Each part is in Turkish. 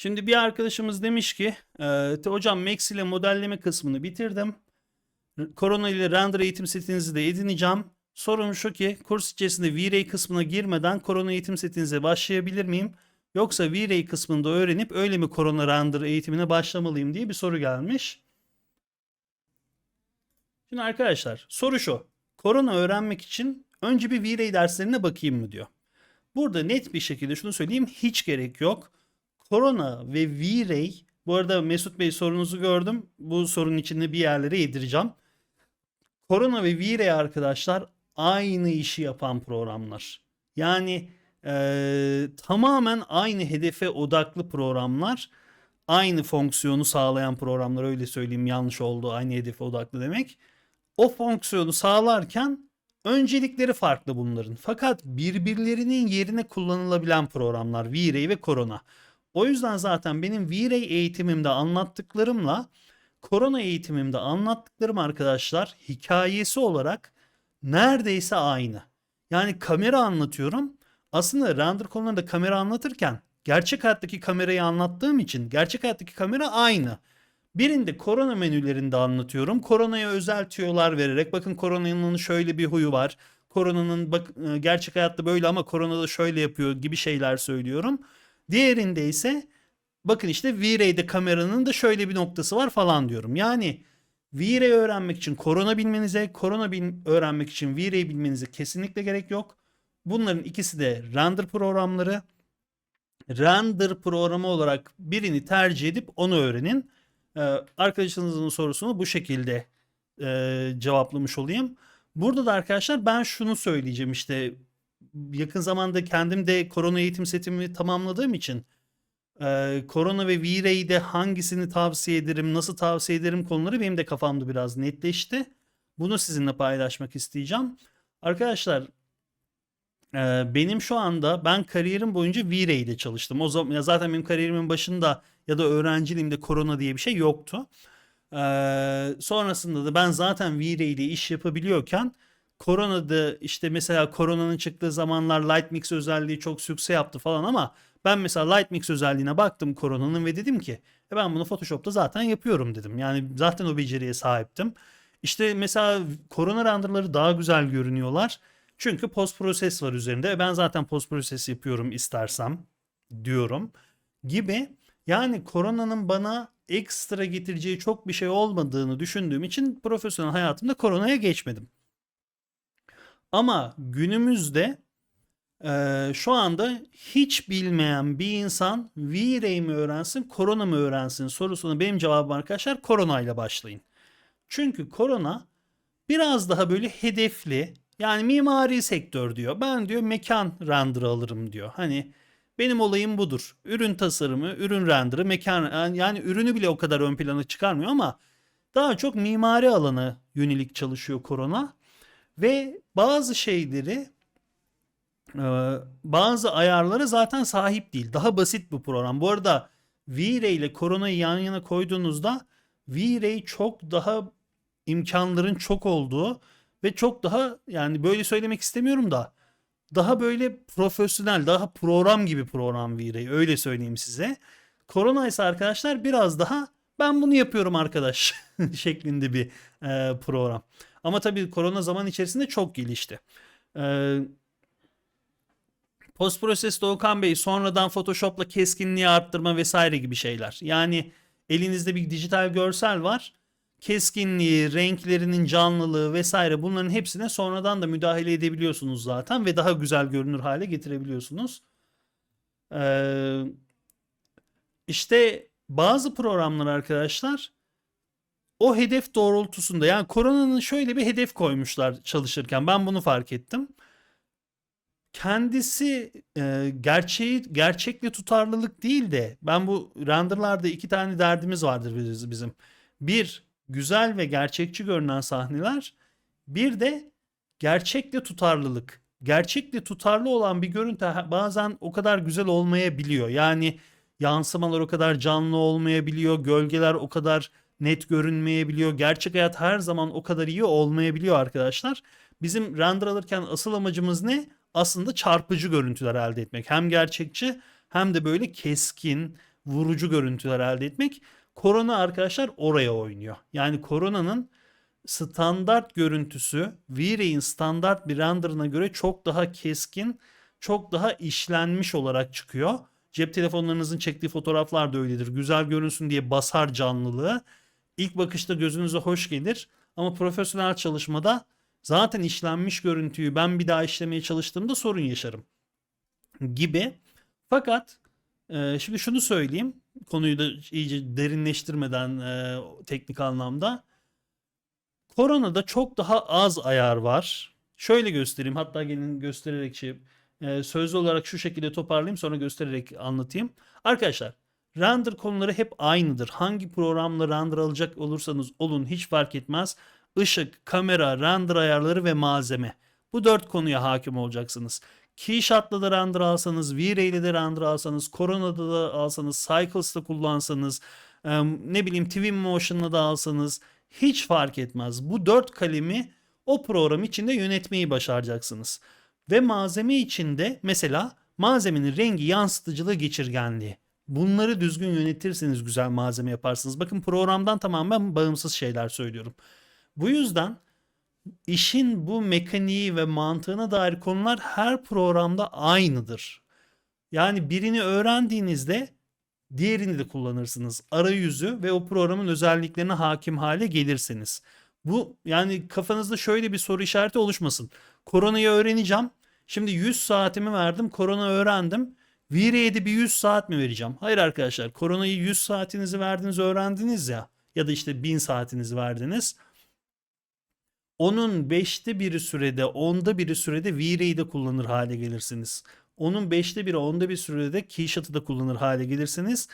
Şimdi bir arkadaşımız demiş ki e, hocam Max ile modelleme kısmını bitirdim. Korona ile render eğitim setinizi de edineceğim. Sorun şu ki kurs içerisinde V-Ray kısmına girmeden korona eğitim setinize başlayabilir miyim? Yoksa V-Ray kısmında öğrenip öyle mi korona render eğitimine başlamalıyım diye bir soru gelmiş. Şimdi arkadaşlar soru şu. Korona öğrenmek için önce bir V-Ray derslerine bakayım mı diyor. Burada net bir şekilde şunu söyleyeyim hiç gerek yok. Korona ve V-Ray bu arada Mesut Bey sorunuzu gördüm. Bu sorunun içinde bir yerlere yedireceğim. Korona ve V-Ray arkadaşlar aynı işi yapan programlar. Yani eee, tamamen aynı hedefe odaklı programlar. Aynı fonksiyonu sağlayan programlar öyle söyleyeyim yanlış oldu aynı hedefe odaklı demek. O fonksiyonu sağlarken öncelikleri farklı bunların. Fakat birbirlerinin yerine kullanılabilen programlar V-Ray ve Korona. O yüzden zaten benim V-Ray eğitimimde anlattıklarımla Korona eğitimimde anlattıklarım arkadaşlar hikayesi olarak neredeyse aynı. Yani kamera anlatıyorum. Aslında render konularında kamera anlatırken gerçek hayattaki kamerayı anlattığım için gerçek hayattaki kamera aynı. Birinde korona menülerinde anlatıyorum. Koronaya özel tüyolar vererek bakın koronanın şöyle bir huyu var. Koronanın bak e, gerçek hayatta böyle ama koronada şöyle yapıyor gibi şeyler söylüyorum. Diğerinde ise bakın işte V-Ray'de kameranın da şöyle bir noktası var falan diyorum. Yani V-Ray öğrenmek için korona bilmenize, korona bil- öğrenmek için V-Ray bilmenize kesinlikle gerek yok. Bunların ikisi de render programları. Render programı olarak birini tercih edip onu öğrenin. Ee, arkadaşınızın sorusunu bu şekilde e, cevaplamış olayım. Burada da arkadaşlar ben şunu söyleyeceğim işte yakın zamanda kendim de korona eğitim setimi tamamladığım için e, korona ve V-Ray'de hangisini tavsiye ederim, nasıl tavsiye ederim konuları benim de kafamda biraz netleşti. Bunu sizinle paylaşmak isteyeceğim. Arkadaşlar e, benim şu anda ben kariyerim boyunca V-Ray'de çalıştım. O zaman ya zaten benim kariyerimin başında ya da öğrenciliğimde korona diye bir şey yoktu. Ee, sonrasında da ben zaten V-Ray ile iş yapabiliyorken koronada işte mesela koronanın çıktığı zamanlar Lightmix özelliği çok sükse yaptı falan ama ben mesela Lightmix özelliğine baktım koronanın ve dedim ki e ben bunu Photoshop'ta zaten yapıyorum dedim. Yani zaten o beceriye sahiptim. İşte mesela korona renderları daha güzel görünüyorlar. Çünkü post proses var üzerinde. E ben zaten post proses yapıyorum istersem diyorum gibi. Yani koronanın bana ekstra getireceği çok bir şey olmadığını düşündüğüm için profesyonel hayatımda koronaya geçmedim. Ama günümüzde e, şu anda hiç bilmeyen bir insan V-Ray mi öğrensin, korona mı öğrensin sorusuna benim cevabım arkadaşlar korona ile başlayın. Çünkü korona biraz daha böyle hedefli yani mimari sektör diyor. Ben diyor mekan render alırım diyor. Hani benim olayım budur. Ürün tasarımı, ürün renderı, mekan yani ürünü bile o kadar ön plana çıkarmıyor ama daha çok mimari alana yönelik çalışıyor Korona ve bazı şeyleri e, bazı ayarlara zaten sahip değil. Daha basit bu program. Bu arada V-Ray ile Corona'yı yan yana koyduğunuzda V-Ray çok daha imkanların çok olduğu ve çok daha yani böyle söylemek istemiyorum da daha böyle profesyonel, daha program gibi program V-Ray öyle söyleyeyim size. Korona ise arkadaşlar biraz daha ben bunu yapıyorum arkadaş şeklinde bir e, program. Ama tabii korona zaman içerisinde çok gelişti. E, Post Process Doğukan Bey sonradan Photoshop'la keskinliği arttırma vesaire gibi şeyler. Yani elinizde bir dijital görsel var. Keskinliği, renklerinin canlılığı vesaire bunların hepsine sonradan da müdahale edebiliyorsunuz zaten ve daha güzel görünür hale getirebiliyorsunuz. Ee, işte bazı programlar arkadaşlar o hedef doğrultusunda yani koronanın şöyle bir hedef koymuşlar çalışırken ben bunu fark ettim kendisi e, gerçeği gerçekle tutarlılık değil de ben bu renderlarda iki tane derdimiz vardır biz- bizim. Bir güzel ve gerçekçi görünen sahneler, bir de gerçekle tutarlılık. Gerçekle tutarlı olan bir görüntü bazen o kadar güzel olmayabiliyor. Yani yansımalar o kadar canlı olmayabiliyor, gölgeler o kadar net görünmeyebiliyor. Gerçek hayat her zaman o kadar iyi olmayabiliyor arkadaşlar. Bizim render alırken asıl amacımız ne? aslında çarpıcı görüntüler elde etmek. Hem gerçekçi hem de böyle keskin, vurucu görüntüler elde etmek. Korona arkadaşlar oraya oynuyor. Yani koronanın standart görüntüsü V-Ray'in standart bir renderına göre çok daha keskin, çok daha işlenmiş olarak çıkıyor. Cep telefonlarınızın çektiği fotoğraflar da öyledir. Güzel görünsün diye basar canlılığı. İlk bakışta gözünüze hoş gelir ama profesyonel çalışmada zaten işlenmiş görüntüyü ben bir daha işlemeye çalıştığımda sorun yaşarım gibi. Fakat e, şimdi şunu söyleyeyim konuyu da iyice derinleştirmeden e, teknik anlamda. Koronada çok daha az ayar var. Şöyle göstereyim hatta gelin göstererek şey e, sözlü olarak şu şekilde toparlayayım sonra göstererek anlatayım. Arkadaşlar render konuları hep aynıdır. Hangi programla render alacak olursanız olun hiç fark etmez. Işık, kamera, render ayarları ve malzeme. Bu dört konuya hakim olacaksınız. Keyshot'la da render alsanız, V-Ray'le de render alsanız, Corona'da da alsanız, Cycles'da kullansanız, ne bileyim Twinmotion'la da alsanız hiç fark etmez. Bu dört kalemi o program içinde yönetmeyi başaracaksınız. Ve malzeme içinde mesela malzemenin rengi, yansıtıcılığı, geçirgenliği. Bunları düzgün yönetirseniz güzel malzeme yaparsınız. Bakın programdan tamamen bağımsız şeyler söylüyorum. Bu yüzden işin bu mekaniği ve mantığına dair konular her programda aynıdır. Yani birini öğrendiğinizde diğerini de kullanırsınız. Arayüzü ve o programın özelliklerine hakim hale gelirsiniz. Bu yani kafanızda şöyle bir soru işareti oluşmasın. Koronayı öğreneceğim. Şimdi 100 saatimi verdim. Korona öğrendim. V-Ray'e de bir 100 saat mi vereceğim? Hayır arkadaşlar. Koronayı 100 saatinizi verdiniz öğrendiniz ya. Ya da işte 1000 saatinizi verdiniz. Onun 5'te biri sürede, 10'da biri sürede V-Ray'i de kullanır hale gelirsiniz. Onun 5'te biri, 10'da bir sürede Keyshot'ı da kullanır hale gelirsiniz.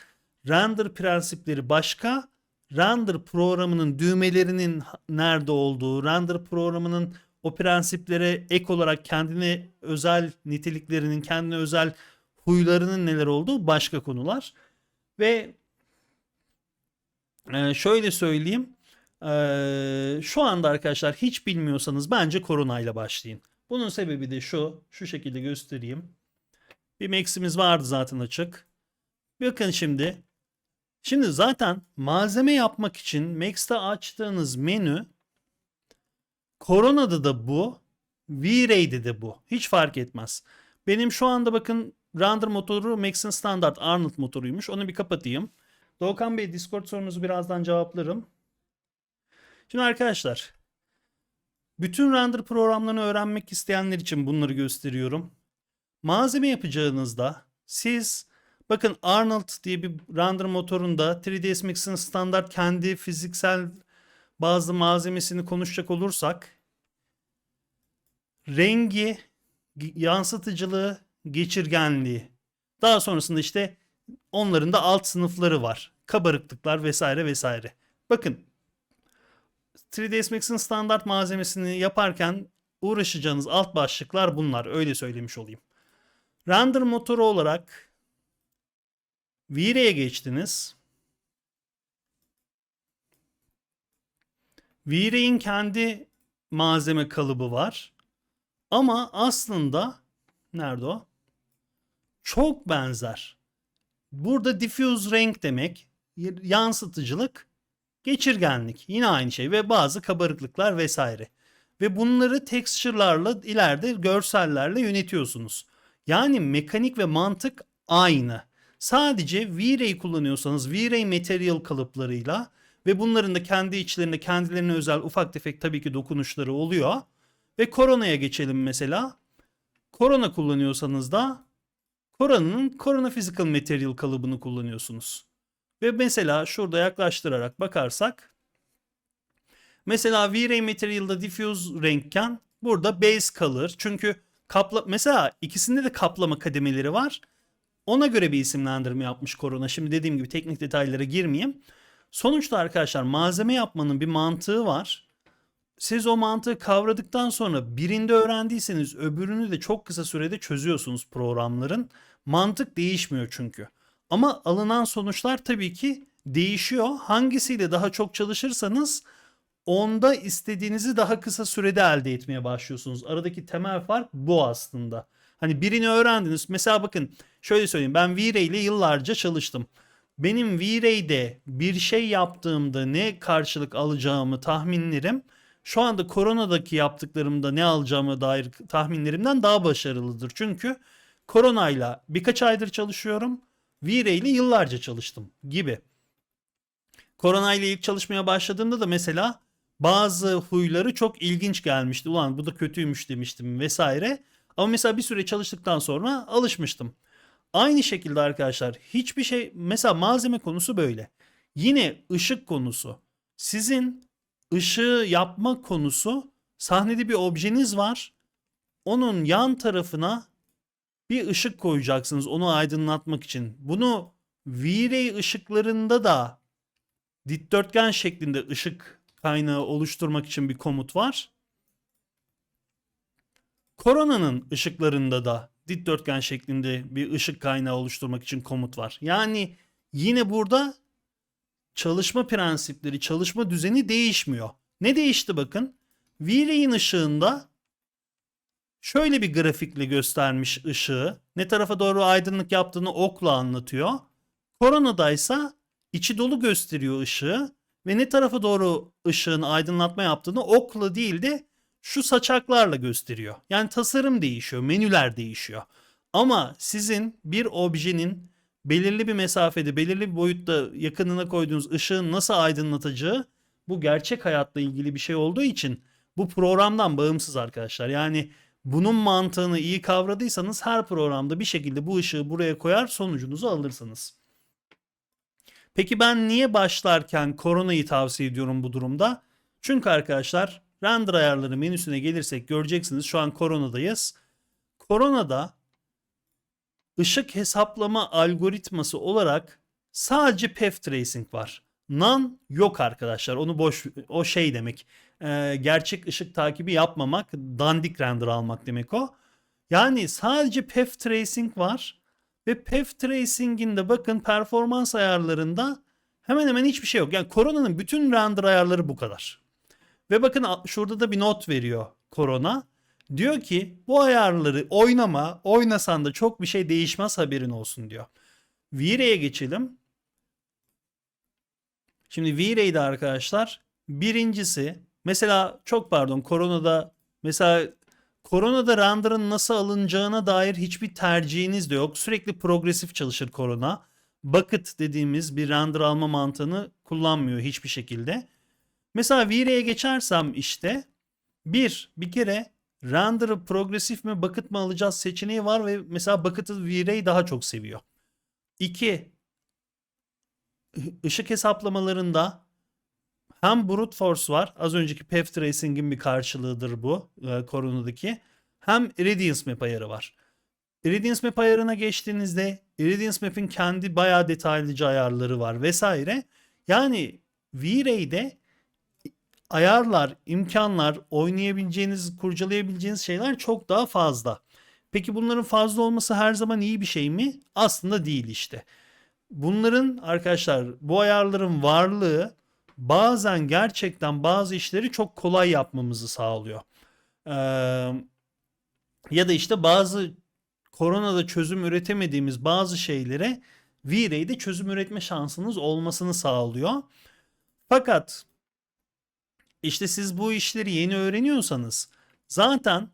Render prensipleri başka. Render programının düğmelerinin nerede olduğu, render programının o prensiplere ek olarak kendine özel niteliklerinin, kendine özel huylarının neler olduğu başka konular. Ve e, şöyle söyleyeyim. e, Şu anda arkadaşlar hiç bilmiyorsanız bence koronayla başlayın. Bunun sebebi de şu. Şu şekilde göstereyim. Bir Max'imiz vardı zaten açık. Bakın şimdi. Şimdi zaten malzeme yapmak için Max'te açtığınız menü Corona'da da bu. V-Ray'de de bu. Hiç fark etmez. Benim şu anda bakın render motoru Max'in standart Arnold motoruymuş. Onu bir kapatayım. Doğukan Bey Discord sorunuzu birazdan cevaplarım. Şimdi arkadaşlar bütün render programlarını öğrenmek isteyenler için bunları gösteriyorum. Malzeme yapacağınızda siz bakın Arnold diye bir render motorunda 3ds Max'in standart kendi fiziksel bazı malzemesini konuşacak olursak rengi, yansıtıcılığı, geçirgenliği. Daha sonrasında işte onların da alt sınıfları var. Kabarıklıklar vesaire vesaire. Bakın 3ds Max'in standart malzemesini yaparken uğraşacağınız alt başlıklar bunlar. Öyle söylemiş olayım. Render motoru olarak V-Ray'e geçtiniz. V-Ray'in kendi malzeme kalıbı var. Ama aslında nerede o? Çok benzer. Burada diffuse renk demek, yansıtıcılık, geçirgenlik yine aynı şey ve bazı kabarıklıklar vesaire. Ve bunları texture'larla ileride görsellerle yönetiyorsunuz. Yani mekanik ve mantık aynı. Sadece V-Ray kullanıyorsanız V-Ray material kalıplarıyla ve bunların da kendi içlerinde kendilerine özel ufak tefek tabii ki dokunuşları oluyor. Ve Corona'ya geçelim mesela. Corona kullanıyorsanız da Corona'nın Corona Physical Material kalıbını kullanıyorsunuz. Ve mesela şurada yaklaştırarak bakarsak mesela V-Ray Material'da diffuse renkken burada base kalır. Çünkü kapla mesela ikisinde de kaplama kademeleri var. Ona göre bir isimlendirme yapmış Corona. Şimdi dediğim gibi teknik detaylara girmeyeyim. Sonuçta arkadaşlar malzeme yapmanın bir mantığı var. Siz o mantığı kavradıktan sonra birinde öğrendiyseniz öbürünü de çok kısa sürede çözüyorsunuz programların. Mantık değişmiyor çünkü. Ama alınan sonuçlar tabii ki değişiyor. Hangisiyle daha çok çalışırsanız onda istediğinizi daha kısa sürede elde etmeye başlıyorsunuz. Aradaki temel fark bu aslında. Hani birini öğrendiniz. Mesela bakın şöyle söyleyeyim. Ben V-Ray ile yıllarca çalıştım. benim V-Ray'de bir şey yaptığımda ne karşılık alacağımı tahminlerim şu anda koronadaki yaptıklarımda ne alacağıma dair tahminlerimden daha başarılıdır. Çünkü koronayla birkaç aydır çalışıyorum. V-Ray ile yıllarca çalıştım gibi. Koronayla ilk çalışmaya başladığımda da mesela bazı huyları çok ilginç gelmişti. Ulan bu da kötüymüş demiştim vesaire. Ama mesela bir süre çalıştıktan sonra alışmıştım. Aynı şekilde arkadaşlar hiçbir şey mesela malzeme konusu böyle. Yine ışık konusu. Sizin ışığı yapma konusu sahnede bir objeniz var. Onun yan tarafına bir ışık koyacaksınız onu aydınlatmak için. Bunu V-Ray ışıklarında da dikdörtgen şeklinde ışık kaynağı oluşturmak için bir komut var. Koronanın ışıklarında da dikdörtgen şeklinde bir ışık kaynağı oluşturmak için komut var. Yani yine burada çalışma prensipleri, çalışma düzeni değişmiyor. Ne değişti bakın? V-Ray'in ışığında şöyle bir grafikle göstermiş ışığı. Ne tarafa doğru aydınlık yaptığını okla anlatıyor. Koronadaysa içi dolu gösteriyor ışığı ve ne tarafa doğru ışığın aydınlatma yaptığını okla değil de şu saçaklarla gösteriyor. Yani tasarım değişiyor, menüler değişiyor. Ama sizin bir objenin belirli bir mesafede, belirli bir boyutta yakınına koyduğunuz ışığın nasıl aydınlatacağı bu gerçek hayatla ilgili bir şey olduğu için bu programdan bağımsız arkadaşlar. Yani bunun mantığını iyi kavradıysanız her programda bir şekilde bu ışığı buraya koyar sonucunuzu alırsınız. Peki ben niye başlarken koronayı tavsiye ediyorum bu durumda? Çünkü arkadaşlar render ayarları menüsüne gelirsek göreceksiniz şu an koronadayız. Koronada ışık hesaplama algoritması olarak sadece path tracing var. None yok arkadaşlar. Onu boş o şey demek. Ee, gerçek ışık takibi yapmamak, dandik render almak demek o. Yani sadece path tracing var ve path tracing'in de bakın performans ayarlarında hemen hemen hiçbir şey yok. Yani Corona'nın bütün render ayarları bu kadar. Ve bakın şurada da bir not veriyor Corona. Diyor ki bu ayarları oynama, oynasan da çok bir şey değişmez haberin olsun diyor. V-Ray'e geçelim. Şimdi V-Ray'de arkadaşlar birincisi mesela çok pardon Corona'da mesela Corona'da render'ın nasıl alınacağına dair hiçbir tercihiniz de yok. Sürekli progresif çalışır Corona. Bucket dediğimiz bir render alma mantığını kullanmıyor hiçbir şekilde. Mesela V-Ray'e geçersem işte bir, bir kere render'ı progresif mi bucket mı alacağız seçeneği var ve mesela bucket'ı V-Ray daha çok seviyor. İki, ışık hesaplamalarında hem brute force var. Az önceki path tracing'in bir karşılığıdır bu e, Corona'daki. Hem irradiance map ayarı var. Irradiance map ayarına geçtiğinizde Irradiance map'in kendi bayağı detaylıca ayarları var vesaire. Yani V-Ray'de ayarlar, imkanlar, oynayabileceğiniz, kurcalayabileceğiniz şeyler çok daha fazla. Peki bunların fazla olması her zaman iyi bir şey mi? Aslında değil işte. Bunların arkadaşlar bu ayarların varlığı bazen gerçekten bazı işleri çok kolay yapmamızı sağlıyor. Ee, ya da işte bazı koronada çözüm üretemediğimiz bazı şeylere V-Ray'de çözüm üretme şansınız olmasını sağlıyor. Fakat işte siz bu işleri yeni öğreniyorsanız zaten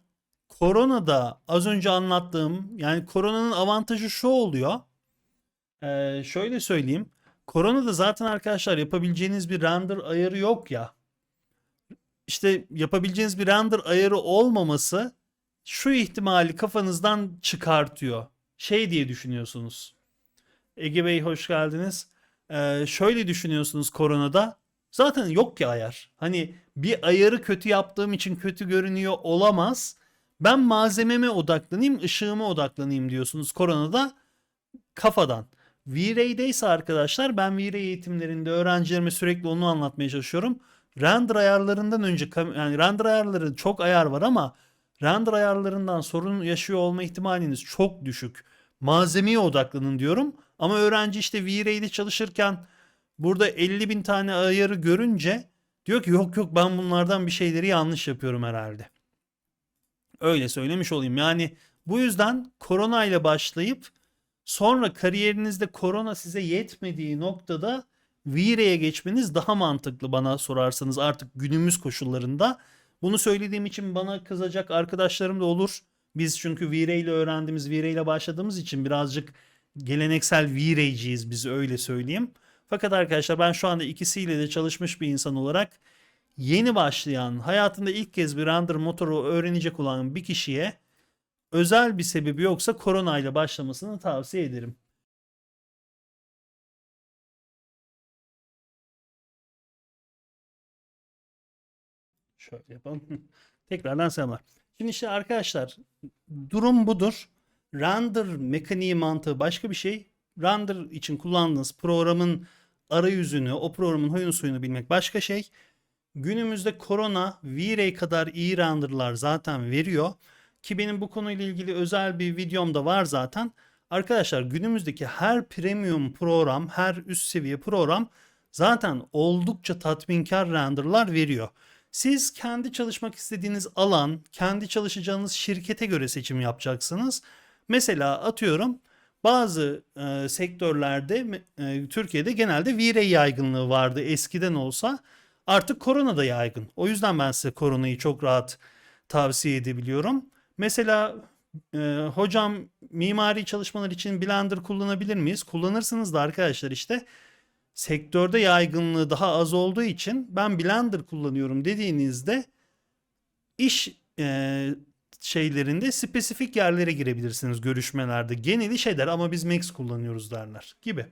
koronada az önce anlattığım yani koronanın avantajı şu oluyor. Ee, şöyle söyleyeyim. Koronada zaten arkadaşlar yapabileceğiniz bir render ayarı yok ya. İşte yapabileceğiniz bir render ayarı olmaması şu ihtimali kafanızdan çıkartıyor. Şey diye düşünüyorsunuz. Ege Bey hoş geldiniz. Ee, şöyle düşünüyorsunuz koronada. Zaten yok ki ayar. Hani bir ayarı kötü yaptığım için kötü görünüyor olamaz. Ben malzememe odaklanayım, ışığıma odaklanayım diyorsunuz koronada kafadan. V-Ray'de ise arkadaşlar ben V-Ray eğitimlerinde öğrencilerime sürekli onu anlatmaya çalışıyorum. Render ayarlarından önce yani render ayarları çok ayar var ama render ayarlarından sorun yaşıyor olma ihtimaliniz çok düşük. Malzemeye odaklanın diyorum. Ama öğrenci işte V-Ray'de çalışırken burada 50 bin tane ayarı görünce diyor ki yok yok ben bunlardan bir şeyleri yanlış yapıyorum herhalde. Öyle söylemiş olayım. Yani bu yüzden korona ile başlayıp Sonra kariyerinizde korona size yetmediği noktada V-Ray'e geçmeniz daha mantıklı bana sorarsanız artık günümüz koşullarında. Bunu söylediğim için bana kızacak arkadaşlarım da olur. Biz çünkü V-Ray ile öğrendiğimiz, V-Ray ile başladığımız için birazcık geleneksel V-Ray'ciyiz biz öyle söyleyeyim. Fakat arkadaşlar ben şu anda ikisiyle de çalışmış bir insan olarak yeni başlayan, hayatında ilk kez bir render motoru öğrenecek olan bir kişiye özel bir sebebi yoksa korona ile başlamasını tavsiye ederim. Şöyle yapalım. Tekrardan selamlar. Şimdi işte arkadaşlar durum budur. Render mekaniği mantığı başka bir şey. Render için kullandığınız programın arayüzünü, o programın huyunu suyunu bilmek başka şey. Günümüzde Corona V-Ray kadar iyi renderlar zaten veriyor. Ki benim bu konuyla ilgili özel bir videom da var zaten. Arkadaşlar günümüzdeki her premium program, her üst seviye program zaten oldukça tatminkar renderlar veriyor. Siz kendi çalışmak istediğiniz alan, kendi çalışacağınız şirkete göre seçim yapacaksınız. Mesela atıyorum bazı e, sektörlerde e, Türkiye'de genelde V-Ray yaygınlığı vardı eskiden olsa. Artık korona da yaygın. O yüzden ben size koronayı çok rahat tavsiye edebiliyorum. Mesela e, hocam mimari çalışmalar için Blender kullanabilir miyiz? Kullanırsınız da arkadaşlar işte sektörde yaygınlığı daha az olduğu için ben Blender kullanıyorum dediğinizde iş e, şeylerinde spesifik yerlere girebilirsiniz görüşmelerde. Geneli şeyler ama biz Max kullanıyoruz derler gibi.